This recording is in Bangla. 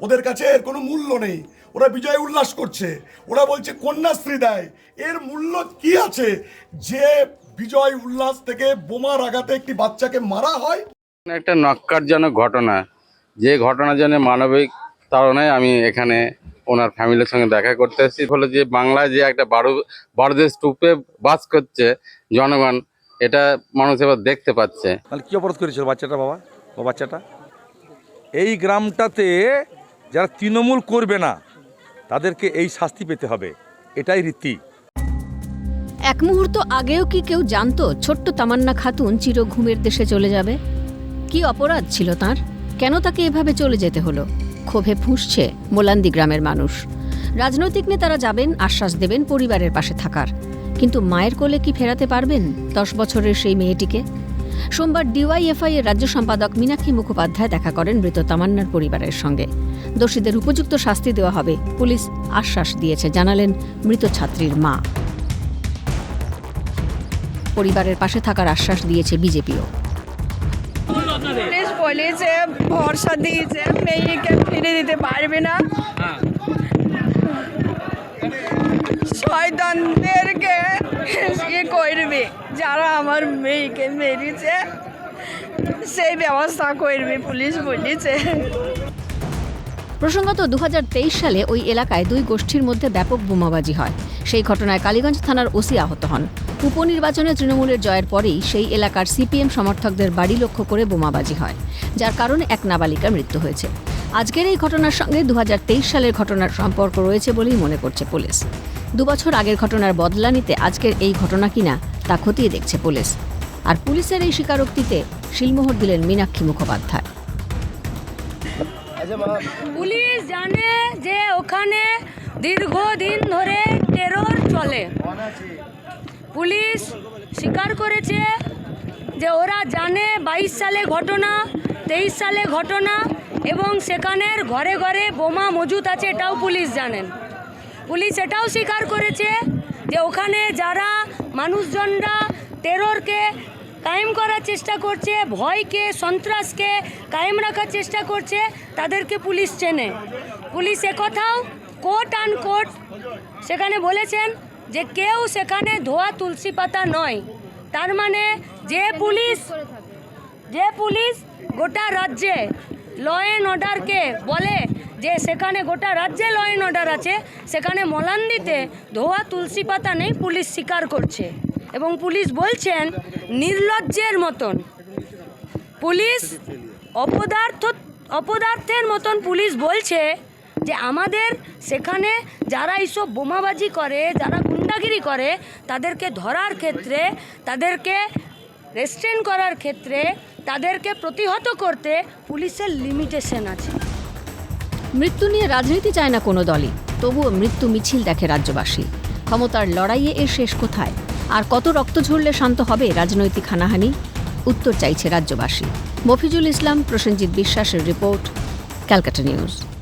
ওদের কাছে এর কোনো মূল্য নেই। ওরা বিজয় উল্লাস করছে। ওরা বলছে কন্যাশ্রী দেয়। এর মূল্য কি আছে? যে বিজয় উল্লাস থেকে বোমার আঘাতে একটি বাচ্চাকে মারা হয়। একটা নক্কারজনক ঘটনা। যে ঘটনার জন্য মানবিক কারণে আমি এখানে ওনার ফ্যামিলির সঙ্গে দেখা করতে এসেছি। হলো যে বাংলায় যে একটা বারো বড়দের স্তূপে বাস করছে জনগণ এটা মানুষ এবার দেখতে পাচ্ছে। তাহলে কী অপরাধ করেছিল বাচ্চাটা বাবা? ও বাচ্চাটা? এই গ্রামটাতে যারা তৃণমূল করবে না, তাদেরকে এই শাস্তি পেতে হবে। এটাই রীতি। এক মুহূর্ত আগেও কি কেউ জানতো ছোট্ট তামান্না খাতুন চির ঘুমের দেশে চলে যাবে? কি অপরাধ ছিল তার? কেন তাকে এভাবে চলে যেতে হলো? ক্ষোভে ফুঁসছে মোলান্দি গ্রামের মানুষ। রাজনৈতিক নেতারা যাবেন, আশ্বাস দেবেন পরিবারের পাশে থাকার। কিন্তু মায়ের কোলে কি ফেরাতে পারবেন দশ বছরের সেই মেয়েটিকে? সোমবার ডিওয়াইএফআই এর রাজ্য সম্পাদক মীনাক্ষী মুখোপাধ্যায় দেখা করেন মৃত তামান্নার পরিবারের সঙ্গে। দোষীদের উপযুক্ত শাস্তি দেওয়া হবে, পুলিশ আশ্বাস দিয়েছে, জানালেন মৃত ছাত্রীর মা। পরিবারের পাশে থাকার আশ্বাস দিয়েছে বিজেপিও। পুলিশ বলেছে, ভরসা দিয়েছে, মেয়েকে ফিরে দিতে পারবে না। শয়তানদেরকে ইয়ে করবে, যারা আমার মেয়েকে মেরেছে, সেই ব্যবস্থা করবে, পুলিশ বলেছে। প্রসঙ্গত দু হাজার তেইশ সালে ওই এলাকায় দুই গোষ্ঠীর মধ্যে ব্যাপক বোমাবাজি হয়। সেই ঘটনায় কালীগঞ্জ থানার ওসি আহত হন। উপনির্বাচনে তৃণমূলের জয়ের পরেই সেই এলাকার সিপিএম সমর্থকদের বাড়ি লক্ষ্য করে বোমাবাজি হয়, যার কারণে এক নাবালিকার মৃত্যু হয়েছে। আজকের এই ঘটনার সঙ্গে দু হাজার তেইশ সালের ঘটনার সম্পর্ক রয়েছে বলেই মনে করছে পুলিশ। দুবছর আগের ঘটনার বদলা নিতে আজকের এই ঘটনা কিনা তা খতিয়ে দেখছে পুলিশ। আর পুলিশের এই স্বীকারোক্তিতে শিলমোহর দিলেন মীনাক্ষী মুখোপাধ্যায়। পুলিশ জানে যে ওখানে দীর্ঘদিন ধরে টেরর চলে। পুলিশ স্বীকার করেছে যে ওরা জানে বাইশ সালে ঘটনা, তেইশ সালে ঘটনা এবং সেখানের ঘরে ঘরে বোমা মজুত আছে, এটাও পুলিশ জানেন। পুলিশ এটাও স্বীকার করেছে যে ওখানে যারা মানুষজনরা টেররকে কায়েম করার চেষ্টা করছে, ভয়কে, সন্ত্রাসকে কায়েম রাখার চেষ্টা করছে, তাদেরকে পুলিশ চেনে। পুলিশ একথাও কোর্ট আন কোর্ট সেখানে বলেছেন যে কেউ সেখানে ধোয়া তুলসী পাতা নয়। তার মানে যে পুলিশ যে পুলিশ গোটা রাজ্যে ল অ্যান্ড অর্ডারকে বলে যে সেখানে গোটা রাজ্যে ল অ্যান্ড অর্ডার আছে, সেখানে মলান্দিতে ধোয়া তুলসী পাতা নেই, পুলিশ স্বীকার করছে। এবং পুলিশ বলছেন, নির্লজ্জের মতন। পুলিশ অপদার্থ, অপদার্থের মতন পুলিশ বলছে যে আমাদের সেখানে যারা এইসব বোমাবাজি করে, যারা গুন্ডাগিরি করে, তাদেরকে ধরার ক্ষেত্রে, তাদেরকে রেস্ট্রেন করার ক্ষেত্রে তাদেরকে প্রতিহত করতে পুলিশের লিমিটেশন আছে। মৃত্যু নিয়ে রাজনীতি চায় না কোনো দলই। তবুও মৃত্যু মিছিল দেখে রাজ্যবাসী। ক্ষমতার লড়াইয়ে এর শেষ কোথায়? আর কত রক্ত ঝরলে শান্ত হবে রাজনৈতিক হানাহানি? উত্তর চাইছে রাজ্যবাসী। মফিজুল ইসলাম, প্রসেনজিৎ বিশ্বাসের রিপোর্ট, ক্যালকাটা নিউজ।